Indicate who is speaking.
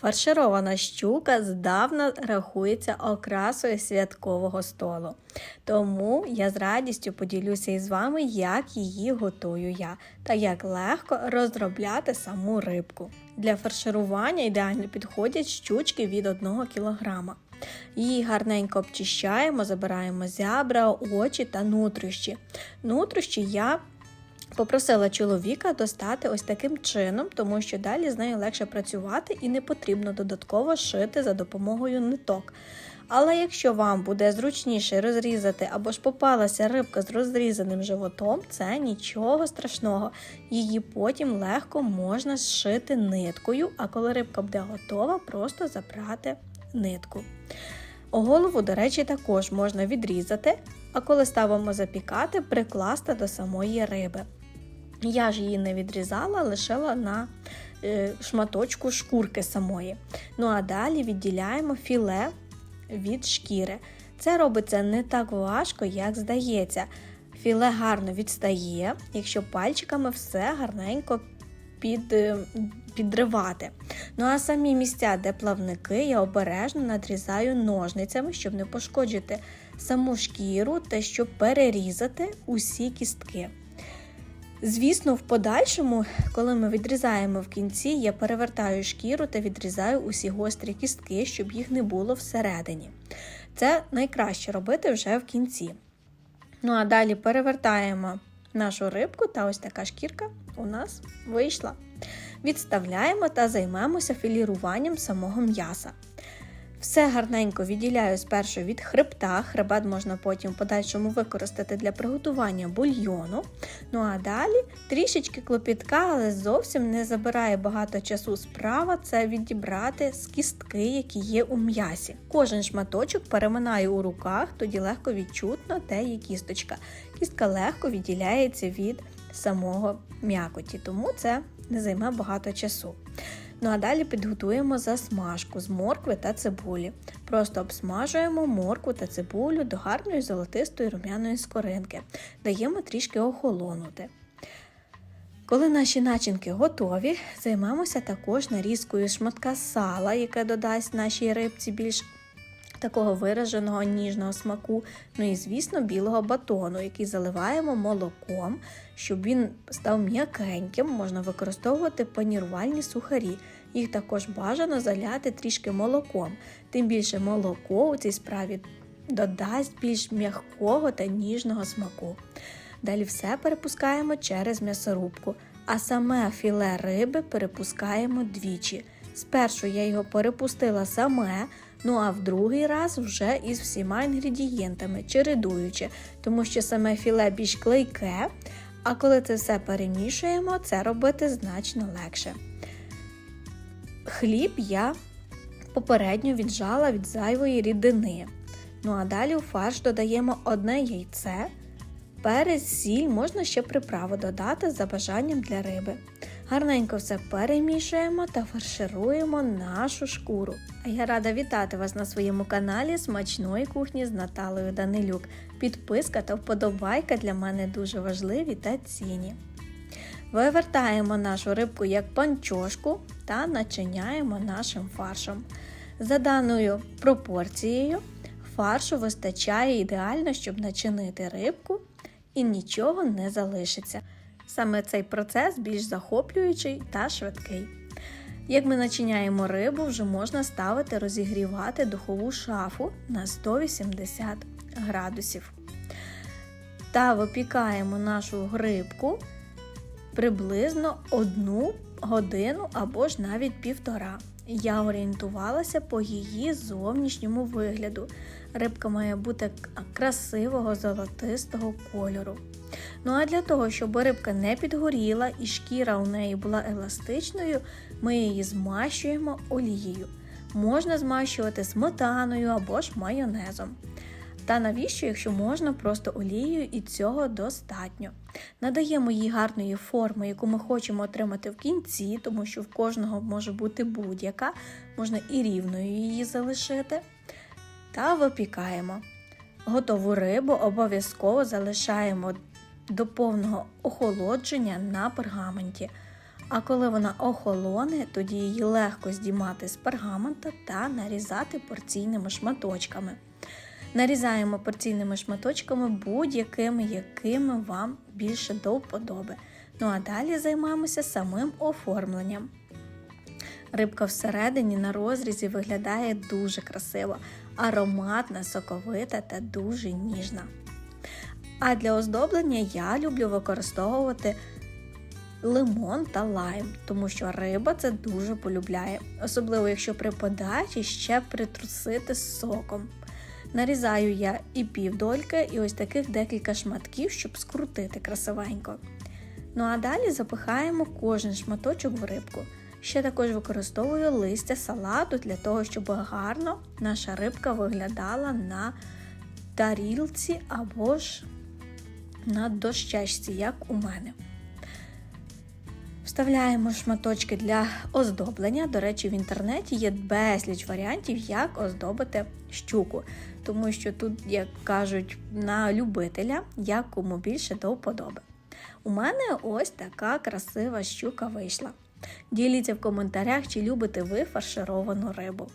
Speaker 1: Фарширована щука здавна рахується окрасою святкового столу. Тому я з радістю поділюся із вами, як її готую я та як легко розробляти саму рибку. Для фарширування ідеально підходять щучки від 1 кг. Її гарненько обчищаємо, забираємо зябра, очі та нутрощі. Нутрощі я Попросила чоловіка достати ось таким чином, тому що далі з нею легше працювати і не потрібно додатково шити за допомогою ниток. Але якщо вам буде зручніше розрізати або ж попалася рибка з розрізаним животом, це нічого страшного. Її потім легко можна зшити ниткою, а коли рибка буде готова, просто забрати нитку. Голову, до речі, також можна відрізати, а коли ставимо запікати, прикласти до самої риби. Я ж її не відрізала, лишила на е, шматочку шкурки самої. Ну а далі відділяємо філе від шкіри. Це робиться не так важко, як здається. Філе гарно відстає, якщо пальчиками все гарненько під, е, підривати. Ну а самі місця, де плавники, я обережно надрізаю ножницями, щоб не пошкоджити саму шкіру та щоб перерізати усі кістки. Звісно, в подальшому, коли ми відрізаємо в кінці, я перевертаю шкіру та відрізаю усі гострі кістки, щоб їх не було всередині. Це найкраще робити вже в кінці. Ну а далі перевертаємо нашу рибку, та ось така шкірка у нас вийшла. Відставляємо та займемося філіруванням самого м'яса. Все гарненько відділяю спершу від хребта. Хребет можна потім в подальшому використати для приготування бульйону. Ну а далі трішечки клопітка, але зовсім не забирає багато часу справа це відібрати з кістки, які є у м'ясі. Кожен шматочок переминаю у руках, тоді легко відчутно, де є кісточка. Кістка легко відділяється від самого м'якоті, тому це не займе багато часу. Ну а далі підготуємо засмажку з моркви та цибулі. Просто обсмажуємо моркву та цибулю до гарної золотистої рум'яної скоринки, даємо трішки охолонути. Коли наші начинки готові, займемося також нарізкою шматка сала, яке додасть нашій рибці більш такого вираженого ніжного смаку. Ну і, звісно, білого батону, який заливаємо молоком, щоб він став м'якеньким, можна використовувати панірувальні сухарі. Їх також бажано заляти трішки молоком. Тим більше молоко у цій справі додасть більш м'якого та ніжного смаку. Далі все перепускаємо через м'ясорубку, а саме філе риби перепускаємо двічі. Спершу я його перепустила саме, ну а в другий раз вже із всіма інгредієнтами, чередуючи, тому що саме філе більш клейке, а коли це все перемішуємо, це робити значно легше. Хліб я попередньо віджала від зайвої рідини. Ну а далі у фарш додаємо одне яйце, перець, сіль, можна ще приправу додати за бажанням для риби. Гарненько все перемішуємо та фаршируємо нашу шкуру. А я рада вітати вас на своєму каналі Смачної кухні з Наталею Данилюк. Підписка та вподобайка для мене дуже важливі та цінні. Вивертаємо нашу рибку як панчошку та начиняємо нашим фаршем. За даною пропорцією фаршу вистачає ідеально, щоб начинити рибку і нічого не залишиться. Саме цей процес більш захоплюючий та швидкий. Як ми начиняємо рибу, вже можна ставити розігрівати духову шафу на 180 градусів. Та випікаємо нашу грибку приблизно одну годину або ж навіть півтора. Я орієнтувалася по її зовнішньому вигляду. Рибка має бути красивого золотистого кольору. Ну а для того, щоб рибка не підгоріла і шкіра у неї була еластичною, ми її змащуємо олією. Можна змащувати сметаною або ж майонезом. Та навіщо, якщо можна просто олією і цього достатньо. Надаємо їй гарної форми, яку ми хочемо отримати в кінці, тому що в кожного може бути будь-яка, можна і рівною її залишити. Та випікаємо. Готову рибу обов'язково залишаємо до повного охолодження на пергаменті. А коли вона охолоне, тоді її легко здіймати з пергамента та нарізати порційними шматочками. Нарізаємо порційними шматочками будь-якими, якими вам більше до вподоби. Ну а далі займаємося самим оформленням. Рибка всередині на розрізі виглядає дуже красиво, ароматна, соковита та дуже ніжна. А для оздоблення я люблю використовувати лимон та лайм, тому що риба це дуже полюбляє, особливо якщо при подачі ще притрусити соком. Нарізаю я і півдольки, і ось таких декілька шматків, щоб скрутити красивенько. Ну а далі запихаємо кожен шматочок в рибку. Ще також використовую листя салату для того, щоб гарно наша рибка виглядала на тарілці або ж на дощечці, як у мене. Вставляємо шматочки для оздоблення. До речі, в інтернеті є безліч варіантів, як оздобити щуку, тому що тут, як кажуть, на любителя, як кому більше до вподоби. У мене ось така красива щука вийшла. Діліться в коментарях, чи любите ви фаршировану рибу.